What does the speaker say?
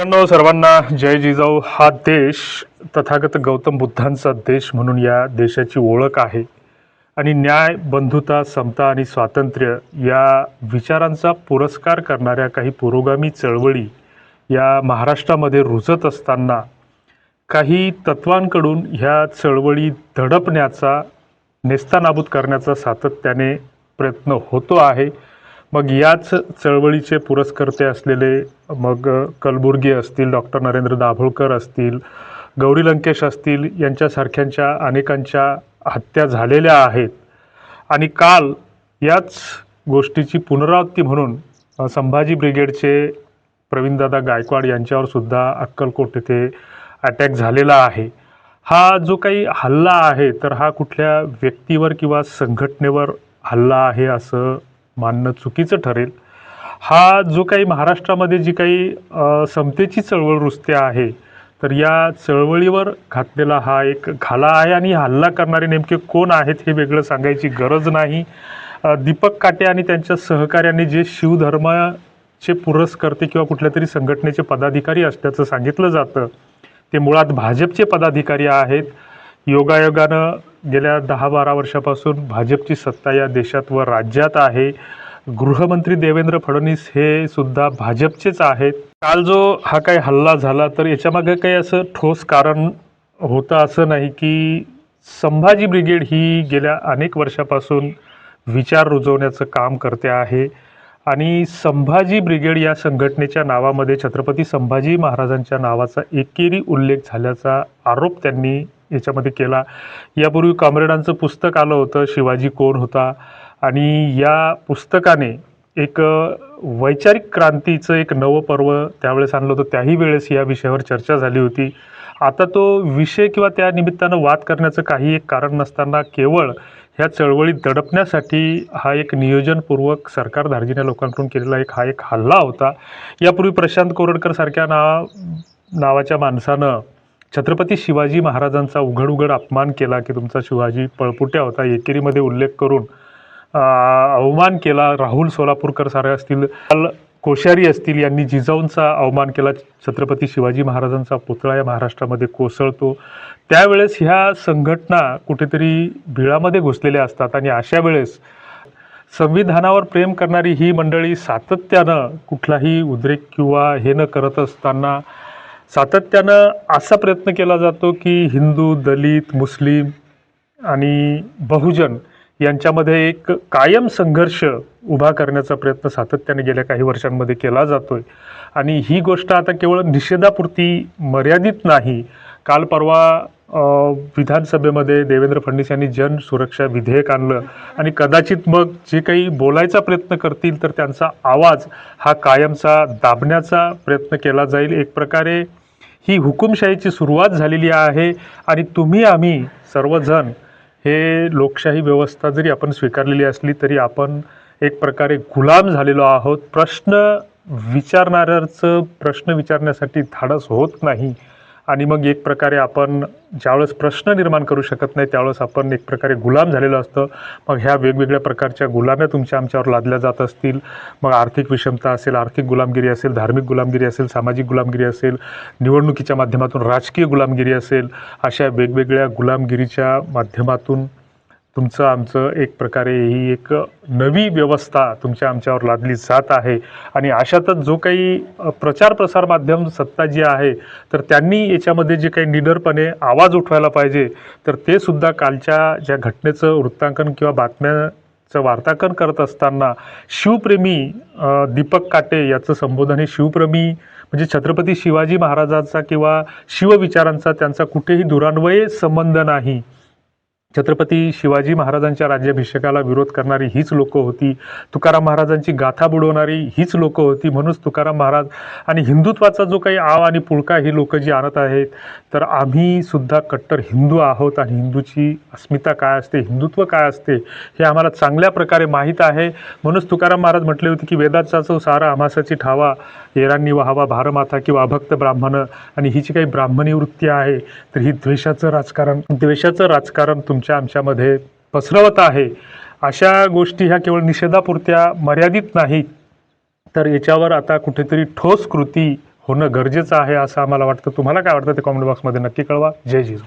मित्रांनो सर्वांना जय जिजाऊ. हा देश तथागत गौतम बुद्धांचा देश म्हणून या देशाची ओळख आहे. आणि न्याय बंधुता समता आणि स्वातंत्र्य या विचारांचा पुरस्कार करणाऱ्या काही पुरोगामी चळवळी या महाराष्ट्रामध्ये रुजत असताना काही तत्वांकडून ह्या चळवळी दडपण्याचा नेस्तानाबूत करण्याचा सातत्याने प्रयत्न होतो आहे. मग याच चळवळीचे पुरस्कर्ते असलेले मग कलबुर्गी असतील डॉक्टर नरेंद्र दाभोळकर असतील गौरी लंकेश असतील यांच्यासारख्यांच्या अनेकांच्या हत्या झालेल्या आहेत. आणि काल याच गोष्टीची पुनरावृत्ती म्हणून संभाजी ब्रिगेडचे प्रवीणदादा गायकवाड यांच्यावर सुद्धा अक्कलकोट येथे अटॅक झालेला आहे. हा जो काही हल्ला आहे तर हा कुठल्या व्यक्तीवर किंवा संघटनेवर हल्ला आहे असं मानणं चुकीचं ठरेल. हा जो काही महाराष्ट्रामध्ये जी काही समतेची चळवळ रुजते आहे तर या चळवळीवर घातलेला हा एक घाला आहे आणि हल्ला करणारे नेमके कोण आहेत हे वेगळं सांगायची गरज नाही. दीपक काटे आणि त्यांच्या सहकार्याने जे शिवधर्माचे पुरस्कर्ते किंवा कुठल्या तरी संघटनेचे पदाधिकारी असल्याचं सांगितलं जातं ते मुळात भाजपचे पदाधिकारी आहेत. योगायोगानं गेल्या दहा बारा वर्षापासून भाजपची सत्ता या देशात व राज्यात आहे. गृहमंत्री देवेंद्र फडणवीस हे सुद्धा भाजपचेच आहेत. काल जो हा काही हल्ला झाला तर याच्यामागे काही असं ठोस कारण होतं असं नाही की संभाजी ब्रिगेड ही गेल्या अनेक वर्षापासून विचार रुजवण्याचं काम करते आहे. आणि संभाजी ब्रिगेड या संघटनेच्या नावामध्ये छत्रपती संभाजी महाराजांच्या नावाचा एकेरी उल्लेख झाल्याचा आरोप त्यांनी याच्यामध्ये केला. यापूर्वी कॉम्रेडांचं पुस्तक आलं होतं शिवाजी कोण होता? आणि या पुस्तकाने एक वैचारिक क्रांतीचं एक नवं पर्व त्यावेळेस आणलं होतं. त्याही वेळेस या विषयावर चर्चा झाली होती. आता तो विषय किंवा त्या निमित्तानं वाद करण्याचं काही एक कारण नसताना केवळ ह्या चळवळीत दडपण्यासाठी हा एक नियोजनपूर्वक सरकार धार्जिण्या लोकांकडून केलेला एक हा एक हल्ला होता. यापूर्वी प्रशांत कोरडकर सारख्या नाव नावाच्या माणसानं छत्रपती शिवाजी महाराजांचा उघड उघड अपमान केला की तुमचा शिवाजी पळपुट्या होता. एकेरीमध्ये उल्लेख करून अवमान केला. राहुल सोलापूरकर सारे असतील कोश्यारी असतील यांनी जिजाऊंचा अवमान केला. छत्रपती शिवाजी महाराजांचा पुतळा या महाराष्ट्रामध्ये कोसळतो. त्यावेळेस ह्या संघटना कुठेतरी बिळामध्ये घुसलेल्या असतात आणि अशा वेळेस संविधानावर प्रेम करणारी ही मंडळी सातत्यानं कुठलाही उद्रेक किंवा हे न करत असताना सातत्यानं असा प्रयत्न केला जातो की हिंदू दलित मुस्लिम आणि बहुजन यांच्यामध्ये एक कायम संघर्ष उभा करण्याचा प्रयत्न सातत्याने गेल्या काही वर्षांमध्ये केला जातो आहे आणि ही गोष्ट आता केवळ निषेधापुरती मर्यादित नाही. काल परवा विधानसभेमध्ये देवेंद्र फडणवीस यांनी जन सुरक्षा विधेयक आणलं आणि कदाचित मग जे काही बोलायचा प्रयत्न करतील तर त्यांचा आवाज हा कायमचा दाबण्याचा प्रयत्न केला जाईल. एक प्रकारे ही हुकुमशाहीची सुरुवात झालेली आहे आणि तुम्ही आम्ही सर्वजण हे लोकशाही व्यवस्था जरी आपण स्वीकारलेली असली तरी आपण एक प्रकारे गुलाम झालेलो आहोत. प्रश्न विचारणाऱ्याचं प्रश्न विचारण्यासाठी धाडस होत नाही. आणि मग एक प्रकारे आपण ज्यावेळेस प्रश्न निर्माण करू शकत नाही त्यावेळेस आपण एक प्रकारे गुलाम झालेलं असतं. मग ह्या वेगवेगळ्या प्रकारच्या गुलाम्या तुमच्या आमच्यावर लादल्या जात असतील. मग आर्थिक विषमता असेल आर्थिक गुलामगिरी असेल धार्मिक गुलामगिरी असेल सामाजिक गुलामगिरी असेल निवडणुकीच्या माध्यमातून राजकीय गुलामगिरी असेल अशा वेगवेगळ्या गुलामगिरीच्या माध्यमातून तुमचं आमचं एक प्रकारे ही एक नवी व्यवस्था तुमच्या आमच्यावर लादली जात आहे. आणि अशातच जो काही प्रचार प्रसार माध्यम सत्ता जी आहे तर त्यांनी याच्यामध्ये जे काही निडरपणे आवाज उठवायला पाहिजे तर ते सुद्धा कालच्या ज्या घटनेचं वृत्तांकन किंवा बातम्याचं वार्तांकन करत असताना शिवप्रेमी दीपक काटे याचं संबोधन हे शिवप्रेमी म्हणजे छत्रपती शिवाजी महाराजांचा किंवा शिवविचारांचा त्यांचा कुठेही दुरान्वये संबंध नाही. छत्रपती शिवाजी महाराजांच्या राज्याभिषेकाला विरोध करणारी हीच लोक होती. तुकाराम महाराजांची गाथा बुडवणारी हीच लोक होती म्हणूनच तुकाराम महाराज आणि हिंदुत्वाचा जो काही आव आणि पुळका ही लोक जी आणत आहेत तर आम्ही सुद्धा कट्टर हिंदू आहोत आणि हिंदूची अस्मिता काय असते हिंदुत्व काय असते हे आम्हाला चांगल्या प्रकारे माहीत आहे. म्हणूनच तुकाराम महाराज म्हटले होते की वेदाचा जो सारा आमासाची ठावा येरांनी व्हावा भारमाथा किंवा अभक्त ब्राह्मण आणि ही जी काही ब्राह्मणी वृत्ती आहे तर ही द्वेषाचं राजकारण द्वेषाचं राजकारण तुम तुमच्या आमच्यामध्ये पसरवत आहे. अशा गोष्टी ह्या केवळ निषेधापुरत्या मर्यादित नाहीत. तर याच्यावर आता कुठेतरी ठोस कृती होणं गरजेचं आहे असं आम्हाला वाटतं. तुम्हाला काय वाटतं ते कॉमेंट बॉक्समध्ये नक्की कळवा. जय जिजू